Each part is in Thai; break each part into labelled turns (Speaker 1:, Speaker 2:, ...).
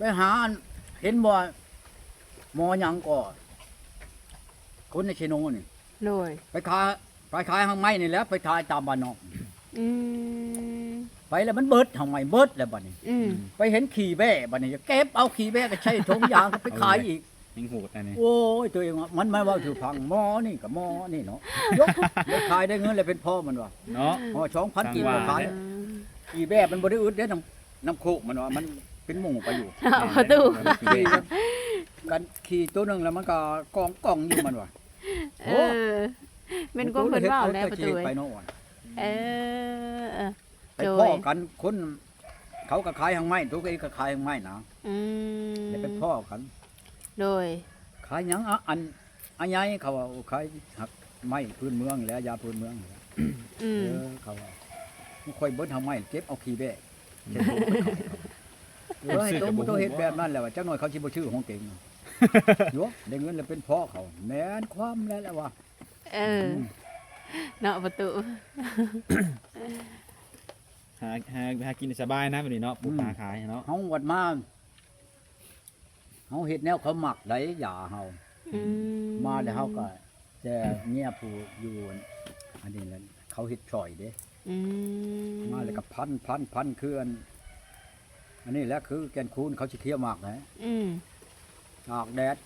Speaker 1: ไปหาอันเห็นบ่หมอหยังก่อคนในเชโนนี่
Speaker 2: โดย
Speaker 1: ไปขายไปขายหางไม้นี่แหล้วไปขายตามบ้านนอก
Speaker 2: อืม
Speaker 1: ไปแล้วมันเบิดหางไม้เบิดแล้วบัดนี้
Speaker 2: อืม
Speaker 1: ไปเห็นขี่แบ่บัดนี้เก็บเอาขี่แบ่ก็ใช้ถุงยางไปขายอีก
Speaker 3: ยังโหดอันนี้
Speaker 1: โอ้ยตัวเองว่ามันไม่ว่าถือพังหมอนี่กับหมอนี่เนาะยกยกขายได้เงินเลยเป็นพ่อมันว่ะ
Speaker 3: เนาะ
Speaker 1: หมอช่องพันกีบ
Speaker 3: ต่าง
Speaker 1: ก็
Speaker 3: ว่า
Speaker 1: ขาย
Speaker 2: อืม
Speaker 1: ขี่แบ่มันบ่ได้อึดเด้น้ำน้ำโคกมันว่ามัน เป็นหมู่ไปอยู่
Speaker 2: เอาประตู
Speaker 1: ขี่กันขี่ตัวหนึงแล้วมันก็กองกองอยู่มันว่ะ
Speaker 2: เออเป็นความเพิ่นเว้าแล้วประตู
Speaker 1: ไป
Speaker 2: เอ้ย
Speaker 1: โน่น
Speaker 2: เออเออ
Speaker 1: ไป
Speaker 2: โดย
Speaker 1: พ่อกันคนเขาก็ขายหางไม้ตัวเองก็ขายหางไม้นะ
Speaker 2: อืม
Speaker 1: เดี๋ยวไปพ่อกัน
Speaker 2: โดย
Speaker 1: ขายหยังอะอันอันใหญ่เขาว่าขายหักไม้พื้นเมืองแล้วยาพื้นเมืองแหละ
Speaker 2: อื
Speaker 1: เอ
Speaker 2: ม
Speaker 1: อเขาว่ามันค่อยเบิ้ทางไม้เก็บเอาขี้แบะ เช็ดตัวไปเขาเออให้ตัวมุตัวเฮ็ดแบบนั้นแหละว่าจักหน่อยเขาสิบ่ชื่อของเก่งโยได้เงินแล้วเป็นพ่อเขาแม่นความแล้วแหละว่า
Speaker 2: เออเนาะประตู
Speaker 3: หาหาหากินสบายนะแบบนี้เนาะปลูกหาขายเนาะ
Speaker 1: เฮาวัดมาเฮาเฮ็ดแนวเขาหมักได้อย่าเฮา
Speaker 2: อื
Speaker 1: มาแล้วเขาก็แต่เมียผู้อยู่อันนี้แหละเขาเฮ็ดช่อยเด้
Speaker 2: อืม
Speaker 1: มาแล้วก็พันพันพันคืออัน อันนี้แหละคือแกนคูนเขาสิเคี่ยวหมากนะ
Speaker 2: อืม
Speaker 1: ตากแดด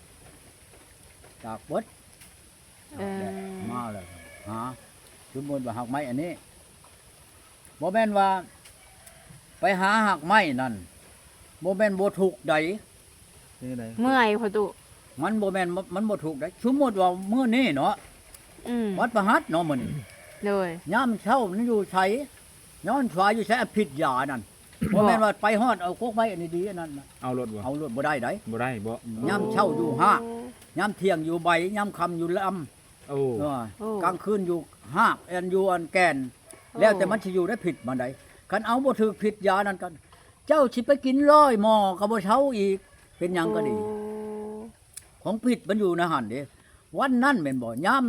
Speaker 1: ตากบด
Speaker 2: เออ
Speaker 1: มาเลยหาสมมติว่าหักไม้อันนี้บ่แม่นว่า ไปหาหักไม้นั่นบ่แม่นบ่ถูกใด
Speaker 3: เป็นได
Speaker 2: เมื่อยประตู
Speaker 1: มันบ่แม่นมันบ่ถูกใดสมมติว่ามื้อนี้เนาะ
Speaker 2: อืม
Speaker 1: วัดประหัตเนาะมื้อนี้
Speaker 2: โดย
Speaker 1: ยามเช้ามันอยู่ไสย้อนฝ่ายอยู่ใช้อภิษยานั่น บ่แม่นว่าไปฮอดเอาโคกไม้อันนี้ดีอันนั้นน่ะ
Speaker 3: เอารถบ่
Speaker 1: เอารถบ่ได้ได
Speaker 3: บ่ได้บ่
Speaker 1: ยามเช้าอยู่ห้ายามเที่ยงอยู่ใบยามค่ำอยู่ลำ
Speaker 3: โอ้
Speaker 1: เออ
Speaker 2: โอ้
Speaker 1: กลางคืนอยู่ห้าแอนอยู่อันแกนแล้วแต่มันสิอยู่ได้ผิดมันใดคันเอาบ่ถูกผิดยานั่นกัน เจ้าสิไปกินร้อยหม้อก็บ่เช้าอีก เป็นหยังก็ดี
Speaker 2: โอ้
Speaker 1: ของผิดมันอยู่นะหั่นเด้วันนั้นแม่นบ่ยาม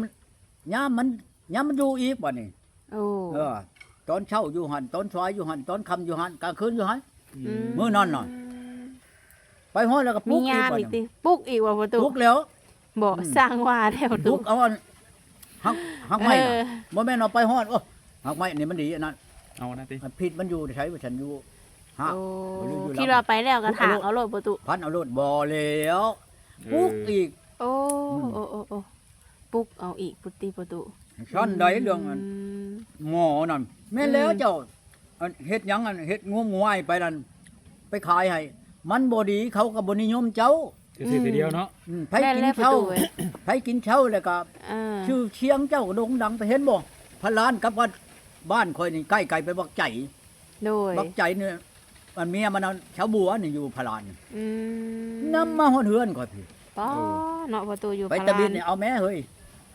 Speaker 1: ยามมันยามมันอยู่อีกบ่นี่
Speaker 2: โอ้
Speaker 1: เออ ตอนเช้าอยู่หั่นตอนสายอยู่หั่นตอนค่ำอยู่หั่นกลางคืนอยู่หั่น
Speaker 3: อืม
Speaker 1: มื้อนั้นน่ะ ไปฮอดแล้วก็ป
Speaker 2: มี
Speaker 1: ลุกอี
Speaker 2: งากน
Speaker 1: บ่
Speaker 2: อีก
Speaker 1: นี่
Speaker 2: ติปลุกอีกว่าประตู
Speaker 1: ปลุกแล้ว
Speaker 2: บ่
Speaker 1: อืม
Speaker 2: สร้างว่าแล้วประ
Speaker 1: ป
Speaker 2: ตู
Speaker 1: ลุกเอาอันหักหักไม้
Speaker 2: เอ
Speaker 1: น่ะ
Speaker 2: อ
Speaker 1: บ่แม่นเอาไปฮอดโอ้หักไม้นี่มันดีอันนั้น
Speaker 3: เอานะติ
Speaker 1: มันผิดมันอยู่ใช้ว่าฉันอยู่ฮะ
Speaker 2: โอ้
Speaker 1: บ่รู้อยู่ลำ
Speaker 2: คิดว่าไปแล้วก็ถาก
Speaker 1: ปลุกเอา
Speaker 2: เอาโลดประตู
Speaker 1: พันเอารถบ่แล้ว
Speaker 3: เอ
Speaker 1: ปุ๊ก
Speaker 3: อ
Speaker 1: อีก
Speaker 2: โอ้
Speaker 1: อืม
Speaker 2: โอ้โอ้โอ้ปลุกเอาอีกปุตติประตู
Speaker 1: ชั้นใดเรื่องอัน
Speaker 2: ม
Speaker 1: หมอนั่นแม่นแล้ว
Speaker 2: อืม
Speaker 1: เจ้าอันเฮ็ดหยังอันเฮ็ดงวงงวยไปนั่นไปขายให้มันบ่ดีเขาก็บ่นิยมเจ้า
Speaker 3: คือสิทีเดียวเนาะ
Speaker 1: อืมไผ
Speaker 2: แม่น
Speaker 1: กิน
Speaker 2: แล้วประ
Speaker 1: เช่า
Speaker 2: ตูเว้ย
Speaker 1: ไผกินเช่าแล้วก็
Speaker 2: เออ
Speaker 1: ชื่อเชียงเจ้าก็โด่งดังไปเห็นบ่พระลานกับวัดบ้านข่อยนี่ใกล้ไกลไปบักใจ
Speaker 2: โดย
Speaker 1: บักใจเนี่ยมันเมียมันเอาชาวบัวนี่อยู่พระลานนี่
Speaker 2: อืม
Speaker 1: นำมาฮอดเฮือนข่อยพี่
Speaker 2: ป้อเนาะประตูอยู่
Speaker 1: ไป
Speaker 2: พ
Speaker 1: ตะ
Speaker 2: ลา
Speaker 1: บิน
Speaker 2: น
Speaker 1: นี่เอาแม่เฮ้ย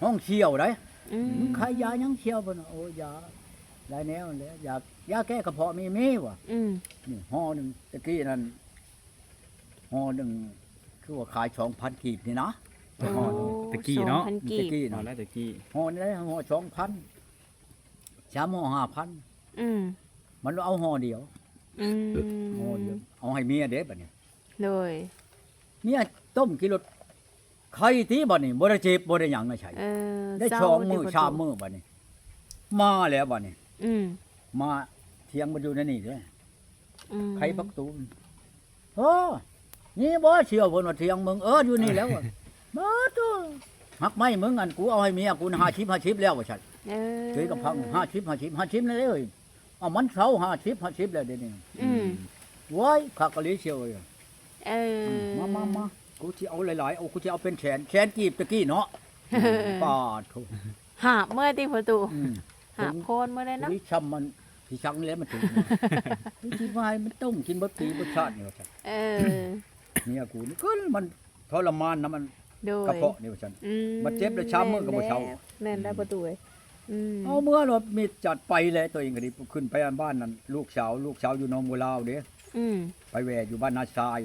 Speaker 1: ห้องเชี่ยวได้
Speaker 2: อืม
Speaker 1: มึงขายยายังเชี่ยวบ่นะโอ้ยาหลายแนวเลยยายาแก้กระเพาะมีมีวะ
Speaker 2: อืม
Speaker 1: นี่ห่อหนึงตะกี้นั่นห่อหนึงคือว่าขาย2,000กีบนี่นะ
Speaker 2: โอ้
Speaker 1: ห่อหนึ่ง
Speaker 3: ตะกี้เนาะ
Speaker 2: สองพันกี
Speaker 1: ตะ
Speaker 2: บ
Speaker 1: กี้
Speaker 3: เอา
Speaker 1: นะ
Speaker 3: แล้วตะกี้
Speaker 1: ห่อนี่ได้ห่อ2,000ชามห่อ5,000
Speaker 2: อืม
Speaker 1: มันเอาห่อเดียว
Speaker 2: อืม
Speaker 1: ห่อเดียวเอาให้เมียเด้บัดนี้
Speaker 2: โดย
Speaker 1: เมียต้มกิโล ไข่ตีบัดนี้บ่ได้เจ็บบ่ได้หยังนะใช่
Speaker 2: เออ
Speaker 1: ได้
Speaker 2: เศร้า
Speaker 1: สองมือ
Speaker 2: ที่ประตู
Speaker 1: ชามมือบัดนี้ มาแล้วบัดนี้
Speaker 2: อืม
Speaker 1: มาเที่ยงมาอยู่ในนี่เด้
Speaker 2: อืม
Speaker 1: ไขประตูโอ้นี่บ่เชื่อเพิ่นว่าเที่ยงมึงเอออยู่นี่แล้วอะมาตัวหักไม้มึงอันกูเอาให้เมียกูหาชิบหาชิบแล้วว่าฉัน
Speaker 2: เออ
Speaker 1: เคยกับพังหาชิบหาชิบหาชิบเลยเอ้ยเอามันเช้าหาชิบหาชิบแล้วเดี๋ยวนี้
Speaker 2: อืม
Speaker 1: ว้ายขากะลิเชียวเลย
Speaker 2: เออ
Speaker 1: มามามา กูสิเอาหลายๆ เอากูสิเอาเป็นแขนแขนกีบตะกี้เนาะปาดโถ
Speaker 2: หาบเมื่อที่ประตู
Speaker 1: อืม
Speaker 2: หาบโคนเมื่อได้เนาะ
Speaker 1: วิช้ำมันที่ชังแล้วมันถึงวิธีวายมันต้มกินบ่ปีบ่ชาตินี่ว่าซั่น
Speaker 2: เออ
Speaker 1: เมียกูนี่ก็มันทรมานนะมัน
Speaker 2: โดย
Speaker 1: กระเพาะนี่ว่าซั่น
Speaker 2: อื
Speaker 1: บัดเจ็บแล้วช้ำมือก็บ่เช้า
Speaker 2: แน่นได้ประตูเลยอืม
Speaker 1: เอาเมื่อรถมีจัดไปเลยตัวเองก็ดีขึ้นไปบ้านนั้นลูกสาว ลูกสาวอยู่หนองบัวลาวเด้
Speaker 2: อืม
Speaker 1: ไปแวอยู่บ้านนาทราย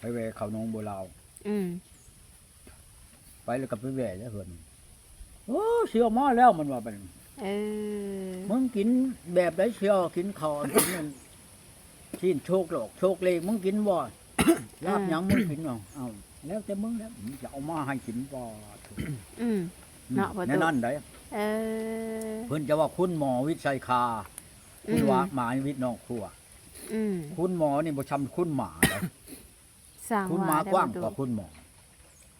Speaker 1: ไปแวเขาหนองบัวลาว
Speaker 2: อืม
Speaker 1: ไปแล้วก็ไปแวแล้วเพิ่นโอ้เสียวมาแล้วมันว่าเป็น
Speaker 2: เออ
Speaker 1: มึงกินแบบไดเชียวกินข้าวกินนั่นชิ้นโชคหลอกโชคเลขมึงกินบ่ลาบหยังมึงกินเนาะเอาแล้วแต่มึงแล้วมึงจะเอามาให้กินบ่
Speaker 2: อืมเนาะประตู
Speaker 1: แน่นั่นได้
Speaker 2: เออ
Speaker 1: เพิ่นจะว่าคุณหมอวิชัยคาคุณ
Speaker 2: อืม
Speaker 1: ว่าหมาวิทย์นอกครัว
Speaker 2: อืม
Speaker 1: คุณหมอนี่บ่ชำคุณหมาเลย
Speaker 2: สร้าง
Speaker 1: คุณหมา
Speaker 2: ได้
Speaker 1: กว้าง
Speaker 2: ประ
Speaker 1: ก
Speaker 2: ตู
Speaker 1: ว่าคุณหมอ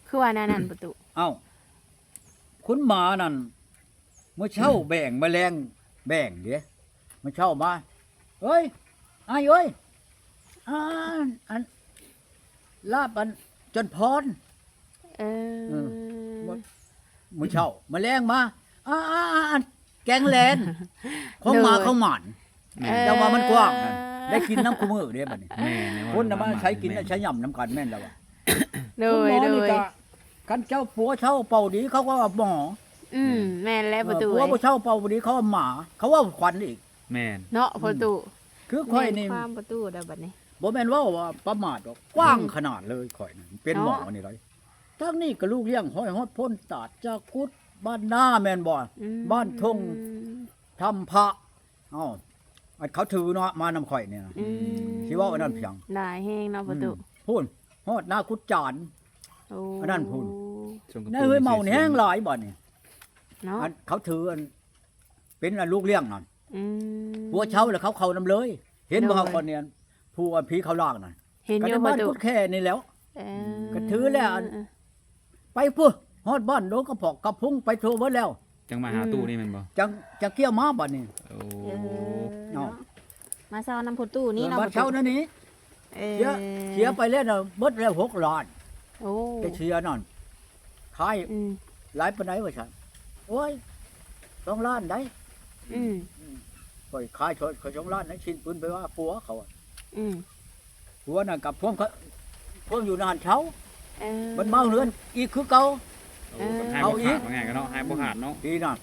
Speaker 2: คือว่าแนั่นประตู
Speaker 1: เอ้า คุณหมานั่นเมื่อเช่าแบ่งแมลงแบ่งเดี๋ยวเมื่อเช่ามาเฮ้ยไอ้ายเอ้ยอ่าอันลาบอันจนพร
Speaker 2: เออ
Speaker 1: เออมื่อเช่าแมลงมาอ่าอ่าอ่าอันแกงแลนของหมาของหมัน
Speaker 3: แม่
Speaker 2: เออ
Speaker 1: แต่ว่ามันกว้างนะ ได้กินน้ำคู่มือเด้บัดนี้
Speaker 3: แม่ในว่า
Speaker 1: คนน่ะมาใช้กิน
Speaker 3: แม่
Speaker 1: ใช้ย่ำน้ำกันแม่นแล้วว่ะ
Speaker 2: โด
Speaker 1: คุณ
Speaker 2: ย
Speaker 1: หมอ
Speaker 2: โด
Speaker 1: นี่
Speaker 2: ย
Speaker 1: ก็กันเจ้าผัวเช่าเป่าดีเขาก็ว่าหมอ
Speaker 2: อืมแม่นแล้วประตู
Speaker 1: ผัวบ่เช่าเป่าดีเขาว่าหมา เขาว่าขวัญอีก
Speaker 3: แม่น
Speaker 2: เนาะประตู
Speaker 1: คือข่อยนี่
Speaker 2: แม่ความประตูได้บัดนี้
Speaker 1: บ่แม่นว่าว่าประมาทหรอกกว้าง
Speaker 2: อืม
Speaker 1: ขนาดเลยข่อยนี่เป็นหมอ
Speaker 2: เนาะ
Speaker 1: นี่เลยทั้งนี้ก็ลูกเลี้ยงห้อยฮอดพ้นตาดจากกุดบ้านหน้าแม่นบ่
Speaker 2: อืม
Speaker 1: บ้านทุ่ง ทำพระเอ้า อันเขาถือเนาะมานำข่อยเนี่ยนะ
Speaker 2: อืม
Speaker 1: สิว่าอันนั้นเพียง
Speaker 2: หลายแห้งเนาะประตู
Speaker 1: อืมพูนฮอดหน้าคุดจาน
Speaker 2: โอ้
Speaker 1: อันนั้นพูด
Speaker 3: ช่วงกระ
Speaker 1: ใน
Speaker 3: ตุ้
Speaker 1: เฮ้ยเมานี่แห้งหลายบ่นี่
Speaker 2: เนาะ
Speaker 1: อันเขาถืออันเป็นอันลูกเลี้ยงนั่น
Speaker 2: อืม
Speaker 1: ผัวเช่าแล้วเขาเข้านำเลย เห็นบ่
Speaker 2: โดย
Speaker 1: เขาคนเนี่ยผู้อันผีเขาล่างนั่น
Speaker 2: เห็น
Speaker 1: ก็
Speaker 2: อ
Speaker 1: ใน
Speaker 2: ยู่ป
Speaker 1: บ้า
Speaker 2: ระ
Speaker 1: น
Speaker 2: ตู
Speaker 1: กุดแค่นี่แหล้ว
Speaker 2: เออ
Speaker 1: ก็ถือแล้วอัน ไปพุ่นฮอดบ้านโดนกระพอกกระพุ้งไปโทรเบิดแล้ว
Speaker 3: จังมาหาตู้นี่แมันบ่
Speaker 1: จังจะเกี่ยวมาบัดนี้
Speaker 3: โอ้
Speaker 2: เออ
Speaker 1: เนาะ
Speaker 2: เนาะมาเซาน้ำประตูนี่เนาะ
Speaker 1: บัดเช่านั่นนี่
Speaker 2: เออ
Speaker 1: เสียเสียไปแล้วน่ะเบิดแล้ว6ล้าน
Speaker 2: โอ้
Speaker 1: ไปเสียนั่นขาย
Speaker 2: อืม
Speaker 1: หลายปานใดว่าซั่นโอ้ย2ล้านได้
Speaker 2: อืม
Speaker 1: ปล่อยขายชดเขา2ล้านนั้นชิ้นปืนไปว่าผัวเขาอะ
Speaker 2: อืม
Speaker 1: ผัวน่ะกับพวกเขาพวกอยู่นานเช้า
Speaker 2: เออ
Speaker 1: มันเมาเรือนอีกคือเก่า
Speaker 3: โอ้กับให้
Speaker 1: เอา
Speaker 3: บ่
Speaker 1: อี
Speaker 3: ขากดว่าไงกันเนาะให้บ่ขาดเนาะ
Speaker 1: ดีนั่น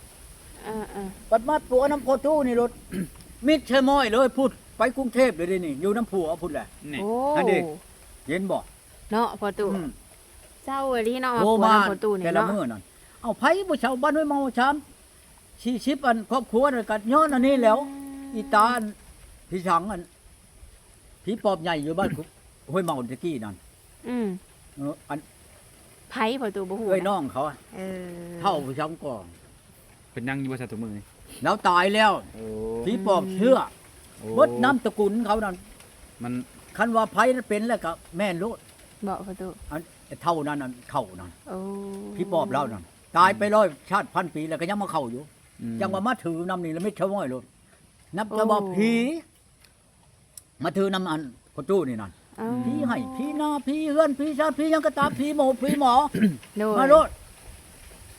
Speaker 2: เออเออ
Speaker 1: ปัดมาผัวน้ำโพตู้นี่รถ มิดใช่ม้อยเลยพูดไปกรุงเทพเลยดินี่อยู่น้ำผัวพูดแหละ
Speaker 3: นี่
Speaker 2: โอ้
Speaker 1: อันนี้ เย็นบ่
Speaker 2: เนาะประตู
Speaker 1: อืม
Speaker 2: เจ้าเอลี่เนาะมา
Speaker 1: โทร
Speaker 2: ปวด
Speaker 1: มา
Speaker 2: น้ำประตูนี่
Speaker 1: แต่ละ
Speaker 2: เนาะ
Speaker 1: มื้อนั่นเอาไผบ่ชาวบ้านห้วยเมาชามชีชิปอันครอบครัวนั่นก็ย้อนอันนี้แล้ว อีตาอันพี่ชังอันพี่ปอบใหญ่อยู่บ้านคุห้วยเมาตะกี้นั่น
Speaker 2: อืม
Speaker 1: เอออัน
Speaker 2: ไผ่ประตูบ่ฮู้
Speaker 1: เอ้ย
Speaker 2: นะ
Speaker 1: น้องเขาอะ
Speaker 2: เออ
Speaker 1: เท่าพี่ชังก่อน
Speaker 3: เพิ่นนั่งอยู่บ่ซะตัวมือนี่
Speaker 1: แล้วตายแล้ว
Speaker 3: โอ้
Speaker 1: พี่ปอบเชื่อ
Speaker 3: โอ้
Speaker 1: เบดน้ำตระกุลเขานั่น
Speaker 3: มัน
Speaker 1: คันว่าไผนั้นเป็นแล้วก็แม่นรู้
Speaker 2: บอกประตู
Speaker 1: อันเท่านั้นอันเข้านั่น
Speaker 2: โอ้
Speaker 1: พี่ปอบเล่านั่นตายไปร้อยชาติพันปีแล้วก็ยังมาเข้าอยู่
Speaker 3: อืม
Speaker 1: ยังมามาถือนำนี่แล้วไม่เท่าม้อยเลยนับจะบอกผีมาถือนำอันพระตู้นี่นั่น
Speaker 2: เอ้า
Speaker 1: ผีให้ผีนาผีเฮือนผีชาติผียังกระตามผีหมอผีหมอ
Speaker 2: โดย
Speaker 1: มาโลด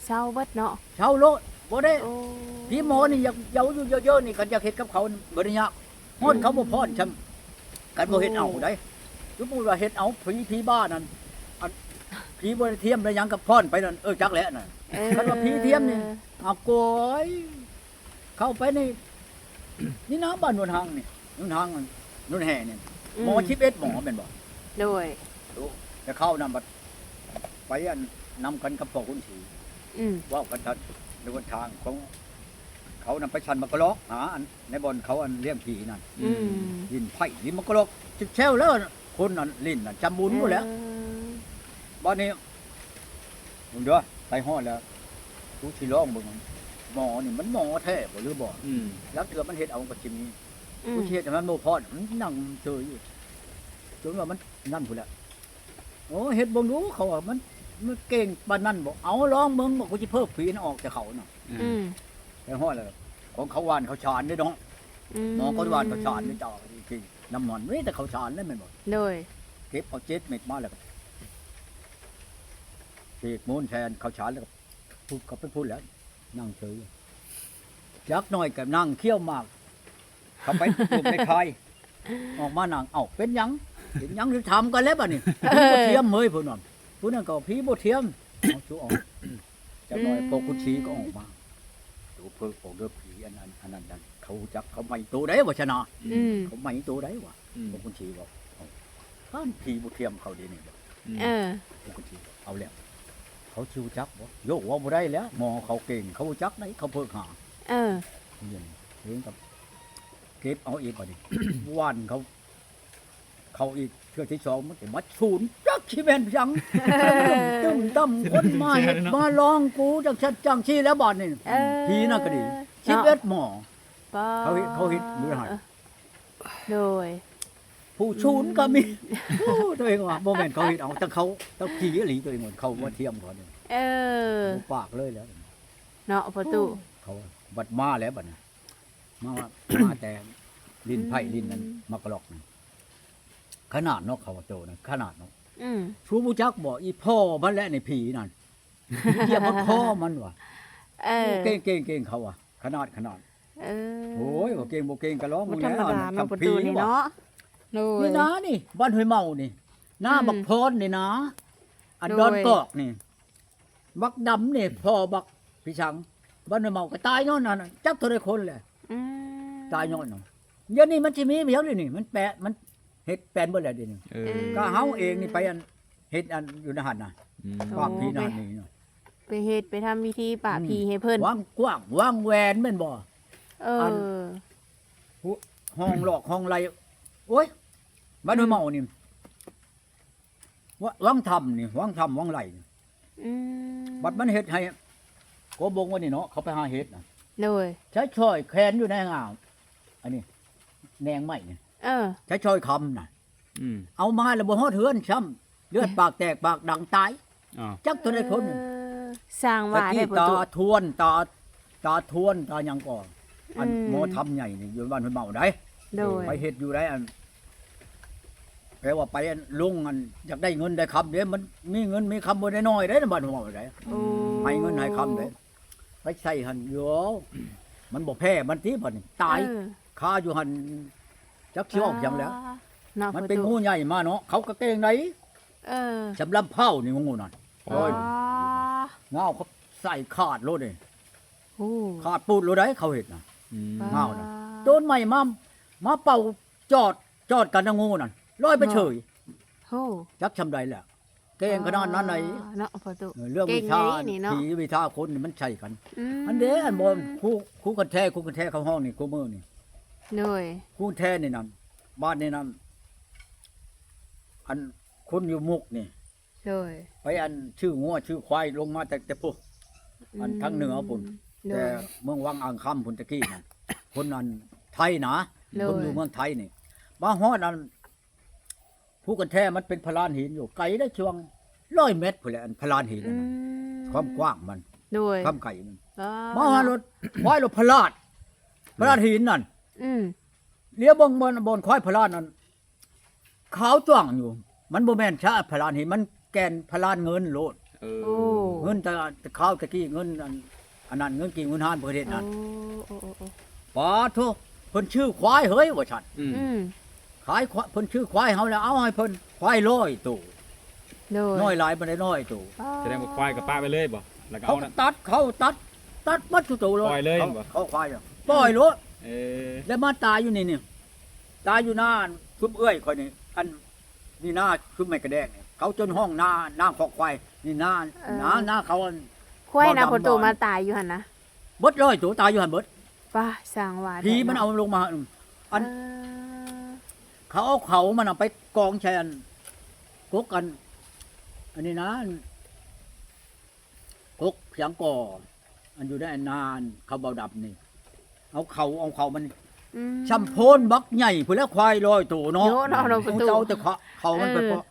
Speaker 2: เศร้าเบิดเนาะ
Speaker 1: เช่าโลดบ่ได้
Speaker 2: โอ้
Speaker 1: ผีหมอนี่อยากเยาอยู่เยอะๆนี่กันอยากเฮ็ดกับเขาบ่ได้ยากฮอดเขาบ่พอดชำกันบ่เฮ็ดเอาได้สมมุติว่าเฮ็ดเอาผีผีบ้านั่นอันผีบ่ได้เทียมได้หยังกับพรไปนั่นเออจักแหละนั่น
Speaker 2: เออ
Speaker 1: คันว่าผีเทียมนี่ เอาโกยเข้าไปใน นี่น้ำบ้านนวลหางนี่นวลหางมันนวลแห่เนี่ย หมอชิปเอ็ดหมอเป็นบ่
Speaker 2: โดย
Speaker 1: จะเข้านำบัดไปอันนำกันกับพวกคุณสี
Speaker 2: อืม
Speaker 1: เว่ากันทันในวันทางของเขานำไปชันมะกะลอกหาอันในบอนเขาอันเลี้ยงผีนั่น
Speaker 2: อืม
Speaker 1: ลินไผ่ลินมะกะลอกจิบแช่วแล้วคนนั่นลินนั่นจำบุญหมดแล้ว
Speaker 2: เออ
Speaker 1: บ้านนี้มึงเด้อไปฮอดแล้วกูสิร้องเบิ่งมันหมอนี่มันหมอแท้บ่หรือบ่
Speaker 3: อืม
Speaker 1: แล้วเถื่อมันเฮ็ดเอากับจิมนี้
Speaker 2: อืม
Speaker 1: ผู้เฮ็ดให้มันบ่พอดมันนั่งเฉยอยู่จนว่ามันนั่นพุ่นแหละโอ้เฮ็ดบ่รู้เขาว่ามันมันเก่งปานนั้นบ่เอาลองเบิ่งบ่กูสิเพิ่มผีนออกจากเขาน่ะ
Speaker 2: อืม
Speaker 1: ไปฮอดแล้วของเขาหวานเขาชานเด้อน้องหมอก็หวานเขาชานเด้อจ้าจริงๆน้ำมันมีแต่เขาชานแล้วแม่นบ่
Speaker 2: โดย
Speaker 1: เก็บเอาเจ็ดเม็ดมาแล้วก็เสกมูลแทนเขาชานแล้วก็พูดก็ไปพูดแล้ว นั่งเฉยอยู่จักหน่อยกับนั่งเคี้ยวหมาก เขาไปปลูกในคายออกมานั่งเอ้าเป็นหยังเป็นหยังที่ทำกันแล้วบ่นี่ผีบ่เทียมเมยพุ่นน่ะผู้นั้นก็ผีบ่เทียมเอาชูออกจักหน่อยพวกคุณชีก็ออกมาดูเพิ่งของเด้อผีอันนั้นอันนั้นอันนั้นเขาจักเขาไม่ตัวได้บ่ชนะ
Speaker 2: อืม
Speaker 1: เขาไม่ตัวได้วะ
Speaker 3: อืม
Speaker 1: พวกคุณชีบอกเอาท่านผีบ่เทียมเขาดีนี่บ่
Speaker 2: เออ
Speaker 1: พวกคุณชีบอกเอาแล้วเขาชิวจักบ่โยกว่าบ่ได้แล้วหมอเขาเก่งเขาจักได้เขาเพิ่งหา
Speaker 2: เออ
Speaker 1: เรียนเองกับ เก็บเอาเองก่อนดิ ว่านเขา เขาอีกเทื่อที่สองมันจะมาศูนย์จักชีแม่นยัง ตึ้มตั้มคนมาเฮ็ดมาลองกูจังชัดจังชี้แล้วบ่นี่
Speaker 2: เออ
Speaker 1: ผีน่ะก็ดี
Speaker 2: เนาะ
Speaker 1: ชีเอ็ดหมอ
Speaker 2: ป้
Speaker 1: เขาเฮ็ดเขาเฮ็ดหรือหัน
Speaker 2: โดย
Speaker 1: ผู้ชูนก็มีโอ้ตัวเองว่าบ่แม่นเขาเฮ็ดเอาแต่เขาแต่ผีอีหลีตัวเองหมดเขามาเทียมเขาเนี่ย
Speaker 2: เออ
Speaker 1: ปากเลยแล้ว
Speaker 2: เนาะประตู
Speaker 1: เขาว่าบัดมาแล้วบัดนี้ มาว่า มาแต่ลิ้นไผ่ลิ้นนั้นมากระลอกนั่นขนาดนกเขาว่าโตนะขนาดนก
Speaker 2: อืม
Speaker 1: ชูบุจักบอกอีพ่อมันแหละในผีนั่นเหยียบมันพ่อมันว่ะ
Speaker 2: เออ
Speaker 1: เก่งเก่งเก่งเขาว่ะ ขนาดขนาด
Speaker 2: เออ
Speaker 1: โอ้ยบ่เก่งบ่เก่งก็ร้อง
Speaker 2: บ่
Speaker 1: ง
Speaker 2: ธรรมดา
Speaker 1: แน่
Speaker 2: เนาะ
Speaker 1: ทำ
Speaker 2: ประตูนี่
Speaker 1: ว่ะ
Speaker 2: เนาะโดย
Speaker 1: นี่นะนี่ บ้านห้วยเมานี่หน้า
Speaker 2: อืม
Speaker 1: บักพรนี่นะอัน
Speaker 2: โดย
Speaker 1: ดอนกอกนี่ บักดำนี่พ่อบักพี่ชังบ้านห้วยเมาก็ตายย้อนนั่นน่ะจักเท่าไรคนแหละ
Speaker 2: อืม
Speaker 1: ตายย้อนนั่นเดี๋ยวนี้มันสิมีเพียงเลยนี่มันแปะมันเฮ็ดแปลนเบิดแล้วเดี๋ยวนี้
Speaker 3: เออ
Speaker 1: ก็เฮาเองนี่ไปอันเฮ็ดอันอยู่ในหันน่ะ
Speaker 3: อืม
Speaker 1: ปากพี่นั่นนี่เนาะ
Speaker 2: ไปเฮ็ดไปทำพิธีป่าบผีให้เพิ่น
Speaker 1: วางกว้างวางแหวนแม่นบ่
Speaker 2: เอ
Speaker 1: อั
Speaker 2: อน
Speaker 1: ห้องหลอกห้องไรโอ้ยบ้านห้วยเมานี่ว่าวังทำนี่วังทำวังไรนี่
Speaker 2: อืม
Speaker 1: บัดมันเฮ็ดให้โกบงว่านี่เนาะเขาไปหาเฮ็ดน่ะ
Speaker 2: โดย
Speaker 1: ใช้ช่อยแขนอยู่ในอ่าวอันนี้แนงไม้นี่
Speaker 2: เออ
Speaker 1: ใช้ช่อยคำน่ะ
Speaker 3: อืม
Speaker 1: เอามาแล้วบ่ฮอดเฮือนช้ำเลือดปากแตกปากดังตาย
Speaker 3: อ๋อ
Speaker 1: จักตัวใดคน
Speaker 2: เออสร้าง
Speaker 1: ตะ
Speaker 2: ว่า
Speaker 1: กี้
Speaker 2: ได้ประ
Speaker 1: ตา
Speaker 2: ตู
Speaker 1: ทวนตาตาทวนตาหยังก่อนอัน
Speaker 2: อืม
Speaker 1: หมอทำใหญ่นี่อยู่บ้านห้วยเมาได้
Speaker 2: โดย
Speaker 1: ไปเฮ็ดอยู่ได้อันแปลว่าไปอันลุงอันอยากได้เงินได้คำเด้มันมีเงินมีคำบ่ได้น้อยเด้ในบ้านห้วยเมาได้
Speaker 2: โอ้
Speaker 1: ให้เงินให้คำเด้ไป ใส่หันโยมันบ่แพ้มันที่บัดนี้ตาย
Speaker 2: เออ
Speaker 1: คาอยู่หันจักสิออกยังแล้ว
Speaker 2: เนาะ
Speaker 1: มัน
Speaker 2: ประ
Speaker 1: เป็น
Speaker 2: ตู
Speaker 1: งูใหญ่มาเนาะเขาก็เก่งไหน
Speaker 2: เออ
Speaker 1: สำลำเผานี่งูนั่น
Speaker 2: อ๋
Speaker 1: โอ้
Speaker 2: อย
Speaker 1: เงาเขาใส่ขาดโลดนี่
Speaker 2: โอ้
Speaker 1: ขาดปูดโลดได้เขาเห็นน่ะ
Speaker 3: อืม
Speaker 1: เงาน่ะต้นใหม่มามาเป่าจอดจอดกันนะงูนั่นลอยไปเฉย
Speaker 2: โอ้
Speaker 1: จักชำใดแหละ เก่งขนาดนั้นไหน
Speaker 2: เนาะประตู
Speaker 1: เออเรื่อง
Speaker 2: เก่
Speaker 1: วิ
Speaker 2: ง
Speaker 1: ชา
Speaker 2: ไงนี่เนาะ
Speaker 1: ผีวิชาคนนี่มันใช่กัน
Speaker 2: อืม
Speaker 1: อันเด้อันบอลคู่คู่กันแท้คู่กันแท้เข้าห้องนี่คู่มือนี่
Speaker 2: โดย
Speaker 1: คู่แท้นี่นํบ้านนี่นํอันคนอยู่มุกนี่
Speaker 2: โดย
Speaker 1: ไปอันชื่องัวชื่อควายลงมาแต่แต่พวกอันทางเหนือพุ่น
Speaker 2: โด
Speaker 1: แต่
Speaker 2: ย
Speaker 1: เมืองวังอ่างคำพุ่นตะกี้นั่นคนอันไทยนะ
Speaker 2: เลย
Speaker 1: คนอยู่เมืองไทยนี่มาฮอดอัน ผู้กันแท้มันเป็นพลานหินอยู่ไกลได้ช่วงร้อยเมตรพุ่นแหละอันพลานหิน
Speaker 2: อื
Speaker 1: นั่นน่ะ
Speaker 2: ม
Speaker 1: ความกว้างมัน
Speaker 2: โดย
Speaker 1: ความไก่มัน
Speaker 2: อ่า
Speaker 1: มาหารถควายรถพลาดพลานหินนั่น
Speaker 2: อืม
Speaker 1: เลี้ยวเบิ่งบนบนควายพลานนั่นขาวจ้วงอยู่ มันบ่แม่นชาพลานหินมันแกนพลานเงินโลด
Speaker 3: เออ
Speaker 2: โอ้
Speaker 1: เงินแต่แต่ข้าวตะกี้เงินอันอันนั้นเงินกี่เงินห้านประเทศนั้น
Speaker 2: โอ้โอ้โอ้
Speaker 1: ปาโทเพิ่นชื่อควายเฮ้ยว่าฉัน
Speaker 3: อืม
Speaker 2: อืม
Speaker 1: ขายควายเพิ่นชื่อควายเฮาแล้วเอาให้เพิ่นควายร้อยตัว
Speaker 2: โดย
Speaker 1: น้อยหลายบ่ได้น้อยตัว
Speaker 3: แสดงว่าควายกับป้าไปเลยบ่แล้วก็
Speaker 1: เขา
Speaker 3: เอา
Speaker 1: ก็
Speaker 3: นั่น
Speaker 1: ตัดเขาตัด ตัดมัดทุกตัวเลย
Speaker 3: ปล่อยเลย
Speaker 1: เขา
Speaker 3: บ่
Speaker 1: เขาควายอะปล่อยโลด
Speaker 3: เออ
Speaker 1: แล้วมาตายอยู่นี่นี่ตายอยู่หน้าชุบเอื้อยคอยนี่อันนี่หน้าชุบไม่กระแดงนี่เขาจนห้องหน้าหน้าคอกควายนี่หน้าหน้าหน้าเขาอัน
Speaker 2: ควายนะ
Speaker 1: บ่ดำ
Speaker 2: ประตู
Speaker 1: บ่อน
Speaker 2: มาตายอยู่หั่นนะ
Speaker 1: เบิดร้อยตัวตายอยู่หั่นเบิด
Speaker 2: ป้าสร้างว่า
Speaker 1: ผีมันเอาลงมาอืมอัน
Speaker 2: เออ
Speaker 1: เขาเอาเขามันเอาไปกองใช้อันกกกัน อันนี้นะกกเสียงก่อ อันอยู่ได้นานเขาเบาดับนี่ เอาเขาเอาเขามัน
Speaker 2: อืม
Speaker 1: ชัมโพนบักใหญ่ผู้แล้วควายลอยตัวเนาะ
Speaker 2: โยนเอาลงประตู
Speaker 1: เจ้าแต่เขาเขามันไป
Speaker 2: เออ
Speaker 1: เพาะ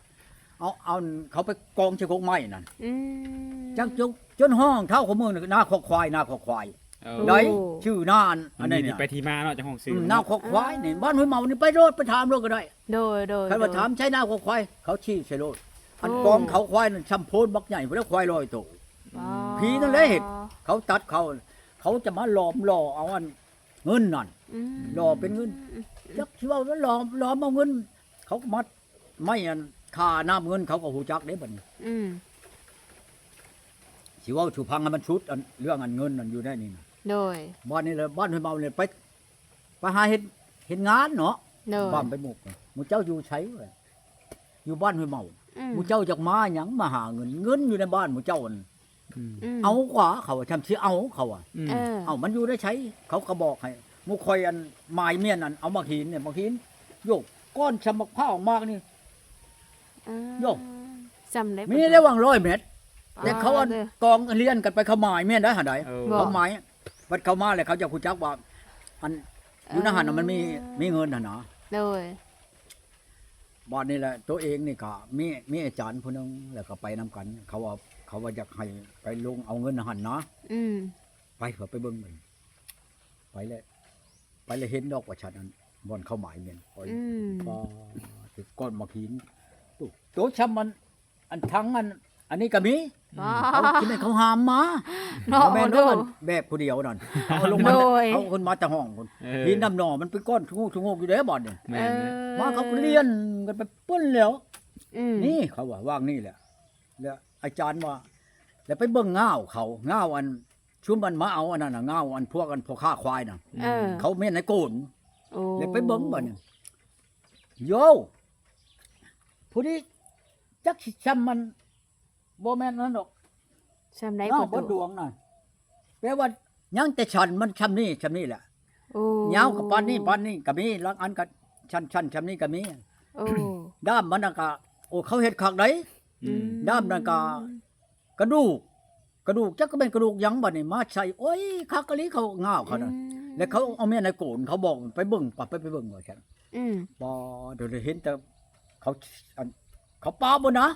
Speaker 1: เอาเอาเขาไปกองใช้กกไม้นั่น
Speaker 2: อืม
Speaker 1: จักจกจนห้องเท่าของมือหน้าคอกควายหน้าคอกควาย
Speaker 3: เออ
Speaker 2: โอ้
Speaker 1: ไหนชื่อหน้าอัน
Speaker 3: อั
Speaker 1: อั
Speaker 3: น
Speaker 1: น
Speaker 3: นี้
Speaker 1: นี้
Speaker 3: ที่
Speaker 1: เนี่ย
Speaker 3: ไปที่มาเนาะจากห้องซื้อ
Speaker 1: อืม
Speaker 3: อ
Speaker 1: หน้าคอกควายนี่บ้านห้วยเมานี่ไปโรดไปถามโรดก็ได้
Speaker 2: โดยโดย
Speaker 1: ใครมา
Speaker 2: โดย
Speaker 1: ถามใช้หน้าควายเขาชี้ใช่โลดอัน
Speaker 2: โอ้
Speaker 1: กองเขาควายนั่นชัมโพนบักใหญ่แล้วควายลอยตัว
Speaker 2: อ๋อ
Speaker 1: ผีนั่นแหละเห็นเขาตัดเขา เขาจะมาหลอมหล่อเอาอันเงินนั่น
Speaker 2: อืม
Speaker 1: หล่อเป็นเงินจักที่ว่าแล้วหลอมหลอมเอาเงิน เขาก็มัดไม่อันค่าน้ำเงินเขาก็หูจักได้บัดนี้
Speaker 2: อืม
Speaker 1: สิเว่าถูพังให้มันชุดอันเรื่องอันเงินนั่นอยู่ได้นี่นะ
Speaker 2: โดย
Speaker 1: บ้านนี้เลยบ้านห้วยเมาเนี่ยไปไปหาเห็นเห็นงานเนาะ
Speaker 2: โดย
Speaker 1: บ้านไปหมกหมูเจ้าอยู่ใช้เว้ยอยู่บ้านห้วยเมา
Speaker 2: อืม
Speaker 1: หมูเจ้าจากมาหยังมาหาเงิน เงินอยู่ในบ้านหมูเจ้านั่น
Speaker 3: อืม
Speaker 2: ม
Speaker 1: เอากว่าเขาทำที่เอาเขาอะ
Speaker 3: อืม
Speaker 2: เออ
Speaker 1: เอามันอยู่ได้ใช้ เขาก็บอกให้หมูคอยอันไม้เมียนอันเอามาหินเนี่ยมาหินโยกก้อนชำมักผ้าออกมากนี่
Speaker 2: อ่า
Speaker 1: โยก
Speaker 2: จำได้
Speaker 1: มีได้วางร้อยเม็ดแต่เขาอัน
Speaker 2: ด้
Speaker 1: กองเลียนกันไปเขาหมายแม่นได้หาใด
Speaker 3: เออ
Speaker 2: บ่
Speaker 1: เขาหมายบัด เขามาเลยเขาจะคุจักว่าอันอยู่ในหันน่ะมันมีมีเงินน่ะนะ
Speaker 2: โดย
Speaker 1: บ้านนี่แหละตัวเองนี่ก็มีมีอาจารย์ผู้หนึงแล้วก็ไปนํกัน เขาว่าเขาว่าอยากให้ไปลงเอาเงินหันนะ
Speaker 2: อืม
Speaker 1: ไปเถอะไปเบิ่งมันไปเลยไปเลยเห็นดอกว่าชัดนั้นบ่อนเข้าหมายเงินไป
Speaker 2: อืม
Speaker 1: ปอติดก้อนมาพินตุ๊ตัวช้ำมัน อันทั้งอัน อันนี้ก็มี
Speaker 2: ว้า
Speaker 1: เขาคิดให้เขาหามมา
Speaker 2: เนาะ
Speaker 1: บ่แม่น
Speaker 2: โด
Speaker 1: เด้อยแบบผู้เดียวนั่นเอาลงมา
Speaker 2: โดย
Speaker 1: เอาคนมาจากห้องคน
Speaker 3: เออ
Speaker 1: พินน้ำหนอมันเป็นก้อนทุ่งทุ่งอยู่เด้บ่อนนี่
Speaker 3: แม่นเลย
Speaker 1: มาเขาก็เลียนกันไปเปิ้นแล้ว
Speaker 2: อืม
Speaker 1: นี่เขาว่าว่างนี่แหละ แล้วอาจารย์ว่า แล้วไปเบิ่งง่าวเขาง่าวอันชุมมันมาเอาอันนั้นน่ะง่าวอันพวกอันพวกฆ่าควายน่ะ
Speaker 2: เออ
Speaker 1: เขาเม่นในโกน
Speaker 2: โอ้
Speaker 1: แล้วไปเบิ่งบ่เนี่ยโยผู้นี้จักสิช้ำมัน บ่แม่นนั่นดอก
Speaker 2: จำได้
Speaker 1: เงา
Speaker 2: ประ
Speaker 1: บ่
Speaker 2: ตู
Speaker 1: ดวงน่ะแปลว่ายังแต่ชันมันช้ำนี่ช้ำนี่แหละ
Speaker 2: โอ้
Speaker 1: ยาวกับปานนี้ปานนี้ก็มีลังอันก็ชันชันช้ำนี่ก็มี
Speaker 2: โอ้
Speaker 1: ด้ามมันน่ะก็โอ้เขาเฮ็ดคักได
Speaker 3: อืม
Speaker 1: ด้ามนั่นก็กระดูก กระดูกจักก็เป็นกระดูกหยังบัดนี้มาใส่โอ้ยคักกะลีเขาง่าวเขาน่ะแล้วเขาเอาแม่ในโกนเขาบอกไปเบิ่งปับไปไปเบิ่งว่าแค่
Speaker 2: อืม
Speaker 1: บ่เดี๋ยวได้เห็นแต่เขาอันเขาป้าบนนะ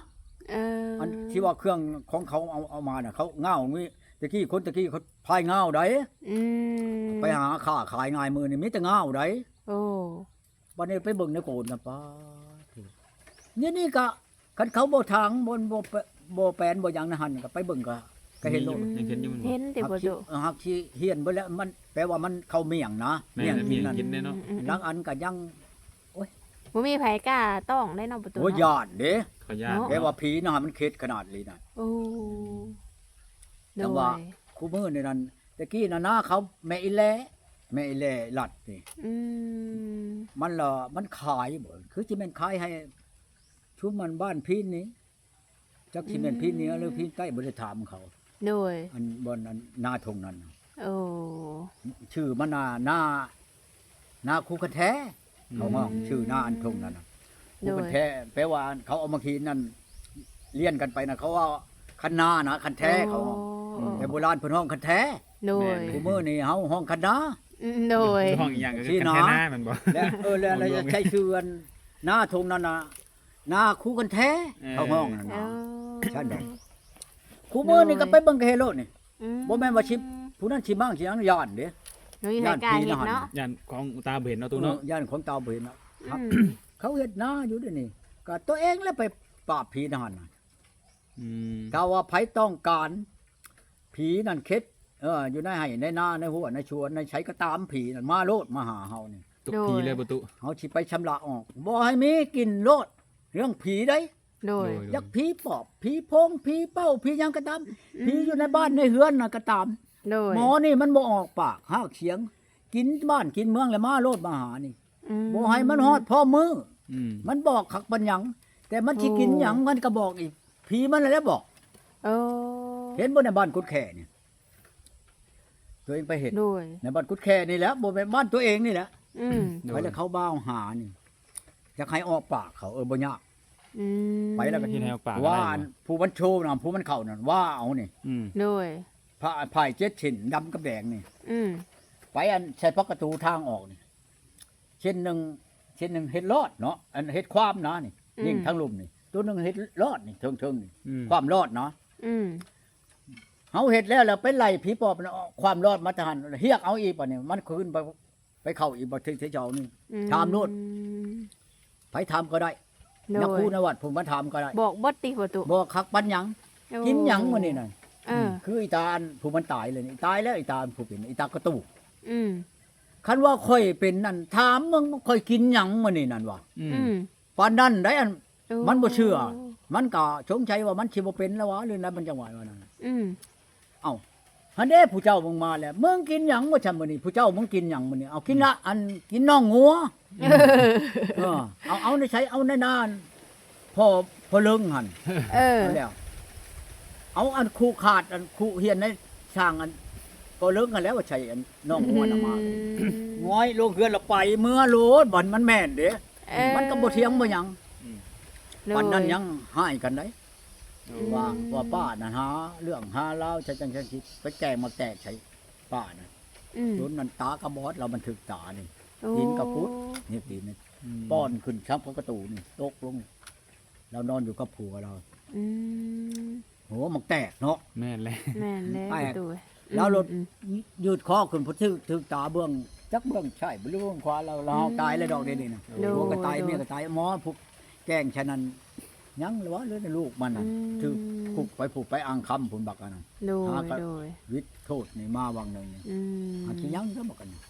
Speaker 2: เออ
Speaker 1: อันที่ว่าเครื่องของเขาเอาเอามาน่ะเขาเง่ามีตะกี้คนตะกี้เขาพายเง่าได้
Speaker 2: อืม
Speaker 1: ไปหาค้าขายง่ายมือนี่มีแต่เง่าได้
Speaker 2: โอ้
Speaker 1: วันนี้ไปเบิ่งในโกนน่ะป้าเนี่ยนี่ก็คันเขาบ่ทางบนบ่แปบ่แปลนบ่หยังนะหั่นก็ไปเบิ่งก็ก็เห็นโลด
Speaker 3: ยังเห็นอยู่มันบ่
Speaker 2: เห็นแต่
Speaker 1: หั
Speaker 2: ประ
Speaker 1: กที่
Speaker 2: ตู
Speaker 1: หักที่เฮียนเบ่แล้วมันแปลว่ามันเข้าเมี่ยงนะ
Speaker 3: แม่น
Speaker 1: กิน
Speaker 3: เมี่ยง
Speaker 1: นั่น
Speaker 3: กินแน่เนาะ
Speaker 2: อืม
Speaker 1: หลังอันก็ยัง
Speaker 2: บ่มีไผกล้าต้องได้เนาะประตู
Speaker 1: โอ้ย
Speaker 2: เนาะ
Speaker 1: ญาติเด้
Speaker 3: ขออนุญาต
Speaker 2: เนาะ
Speaker 1: แปลว่าผีนะมันเข็ดขนาดนี้น่ะ
Speaker 2: โอ้
Speaker 1: แต่ว่าคู่มือนี่นั่นตะกี้น่ะนะเขาแม่อีแลแม่อีแลหลัดนี่
Speaker 2: อืม
Speaker 1: มันละมันขายบ่คือสิแม่นขายให้ชุมมันบ้านพี่นี้จักสิแม่นพี่เหนี้หรือพี่ใต้บ่ได้ถามเขา
Speaker 2: โดย
Speaker 1: อันบนอันหน้าทงนั้น
Speaker 2: โอ้
Speaker 1: ชื่อมันนาหน้าหน้าคูคะแท้ เขาห้องชื่อหน้าอันทงนั้นน่ะคูคะแท้แปลว่าเขาเอามาขีนั่นเลี้ยนกันไปนะเขาว่าคันนานะคันแท้เขาห้อง
Speaker 2: โอ้
Speaker 1: แต่โบราณเพิ่นห้องคันแท้
Speaker 2: โดย
Speaker 1: คู่มือนี่เฮาห้องคันนา
Speaker 2: อืมโดย
Speaker 3: ห้องอีกอย่างก็
Speaker 1: ที่
Speaker 3: คือ
Speaker 1: หนอ
Speaker 3: แค่หน้ามันบ่
Speaker 1: และเออแล้วแล้วจะใช้ชื่ออันหน้าทงนั่นน่ะหน้าคู่กันแท้เขาห้องนั่น
Speaker 2: เอ
Speaker 1: น่ะ
Speaker 2: อ
Speaker 1: ใช่ดอกคู่มือนี่ก็ไปเบิ่งกะเฮโลนี่
Speaker 2: อื
Speaker 1: บ่แม่นว่าชิผู้นั้นสิมั่งสิหยังย่านเด้
Speaker 2: หนูมีไผกล้าเห็นเนาะ
Speaker 3: ย่านของตาบ่เห็นเนาะตู้เนาะ
Speaker 1: เออย่านของตาบ่เห็นน่ะครับ
Speaker 2: อืม
Speaker 1: เขาเฮ็ดหน้าอยู่เด้วยวนี่ ก็ตัวเองแล้วไปปราบผีนั่นน่ะ
Speaker 3: อืม
Speaker 1: ถ้าว่าไผต้องการ ผีนั่นเค็ดเออ อยู่ในไห้ในนาในหัวในชวนในใช้ก็ตามผีนั่นมาโลดมาหาเฮานี่
Speaker 3: ตกทีเลยประตู
Speaker 1: เฮาสิไปชำระออกบ่ให้มีกินโลด เรื่องผีได้
Speaker 2: โดย
Speaker 1: อยักผีปอบผีโพงผีเป้าผีหยังก็ตามผีอยู่ในบ้านในเฮือนน่ะก็ตาม
Speaker 2: โดย
Speaker 1: หมอนี่มันบ่ออกปากหากเสียง กินบ้านกินเมืองแล้วมาโลดมาหานี่
Speaker 2: อืม
Speaker 1: บ่ให้มันฮอดพ่อมือ
Speaker 3: อืม
Speaker 1: มันบอกคักบันหยังแต่มันสิกินหยังมันก็บอกอีกผีมันแล้วบอก
Speaker 2: โอ้
Speaker 1: เห็นบ่ในบ้านกุดแค่นี่ตัวเองไปเห็น
Speaker 2: โดย
Speaker 1: ในบ้านกุดแค่นี่แหละบ่เป็นบ้านตัวเองนี่แหละ
Speaker 2: อืม
Speaker 1: ไปแล้วเขาบ้าวหานี่จะให้ออกปากเขาเออบ่ยาก
Speaker 2: อืม
Speaker 1: ไปแล้วก็
Speaker 3: ที่แนวปาก
Speaker 1: ว่า
Speaker 3: ได้
Speaker 1: อัน
Speaker 3: บ่
Speaker 1: ผู้มันโชว์น่ะผู้มันเข้านั่นว่าเอานี่
Speaker 3: อืม
Speaker 2: โดย
Speaker 1: ผ้าผ้าเจ็ดชิ้นดำกับแดงนี่
Speaker 2: อืม
Speaker 1: ไปอันใช้ประตูทางออกนี่เช่นหนึ่งเช่นหนึ่งเฮ็ดรอดเนาะอันเฮ็ดความนะนี่ยิ่งทั้งลุมนี่ ตัวหนึ่งเฮ็ดรอดนี่เทิงๆนี่
Speaker 3: อืม
Speaker 1: ความรอดเนาะ
Speaker 2: อืม
Speaker 1: เฮาเฮ็ดแล้วแล้วไปไล่ผีปอบมันเอาความรอดมาทหารเฮียกเอาอีกป่ะนี่มันคืนไปไปเข้าอีกบ่ถึงเจ้านี่
Speaker 2: อื
Speaker 1: ถามโน่นไผถามก็ได้
Speaker 2: โด
Speaker 1: นัก
Speaker 2: ย
Speaker 1: คูนวัดผมมาถามก็ได้
Speaker 2: บอกบดติประตู
Speaker 1: บอกคักปันหยัง
Speaker 2: โอ้
Speaker 1: กินหยังมื้อนี่น่ะ
Speaker 2: เออ
Speaker 1: คืออีตาอันผู้มันตายเลยนี่ตายแล้วอีตาอันผู้เป็นอีตากระตู
Speaker 2: อืม
Speaker 1: คันว่าค่อยเป็นนั่นถามมึงค่อยกินหยังมื้อนี่นั่นวะ
Speaker 3: อื
Speaker 2: อื
Speaker 3: ม
Speaker 2: ม
Speaker 1: ปานนั้นได้อัน
Speaker 2: โอ้
Speaker 1: มันบ่เชื่อ มันก็สงสัยว่ามันสิบ่เป็นแล้ววะหรือนั้นมันจังหวะว่านั้น
Speaker 2: อืม
Speaker 1: เอ้าฮันเด้ผู้เจ้ามึงมาแล้วมึงกินหยังว่าซั่นมื้อนี้ผู้เจ้ามึงกินหยังมื้อนี้เอากินละอันกินน่องงัว เออเอาเอาในใช้เอาในนานพอพอเลิงหั่น
Speaker 2: เออ
Speaker 1: เอาแล้ว เอาอันคู่ขาดอันคู่เฮียนในช่างอันพอเลิงกันแล้วว่าใช้อันน่องงัวน่ะมาง้อยลงเฮือนและไป เมื่อโลดบ่อนมันแม่นเด้
Speaker 2: เออ
Speaker 1: มันก็บ่เถียงบ่หยัง
Speaker 2: โดย
Speaker 1: วันนั้นยังให้กันได้
Speaker 2: อืม
Speaker 1: ว่าว่าป้าน่ะหาเรื่องหาเล่าวใช้จังจังคิดไปแกล้งมาแตกใช้ป้าน่ะ
Speaker 2: อืม
Speaker 1: จนนั้นตากระบอดเรามันถึกตานี่
Speaker 2: โอ้
Speaker 1: กินกับพุทธนี่ตีนนี่
Speaker 3: ม
Speaker 1: ป้อนขึ้นชับประตูนี่ตกลงเรานอนอยู่กับผัวเรา
Speaker 2: อืม
Speaker 1: หัวมันแตกเนาะ
Speaker 3: แม่นเลย
Speaker 2: แม่นแล้ว
Speaker 1: แปลก
Speaker 2: ประตู
Speaker 1: แล้วรถ
Speaker 2: อืม
Speaker 1: ยืดคอขึ้นพอถึกถึกตาเบื้องจักเบื้องใช่บ่รู้เบื้องขวาเราเราตายเลยดอกเดียวนี่นะ
Speaker 2: โดย
Speaker 1: หัวก็ตาย
Speaker 2: โดย
Speaker 1: เมียก็ตายหมอพวกแกล้งฉะนั้นยังเหรือวะเหลือแต่ลูกมันน่ะ
Speaker 2: อืม
Speaker 1: ถือผูกไปผูกไปอ่างคำผุนบักอันนั้น
Speaker 2: โดย
Speaker 1: หาก็
Speaker 2: โดย
Speaker 1: วิทย์โทษนี่มาวังหนึ่งนี่
Speaker 2: อืม
Speaker 1: อาขี้ยังก็บอกกันน่ะ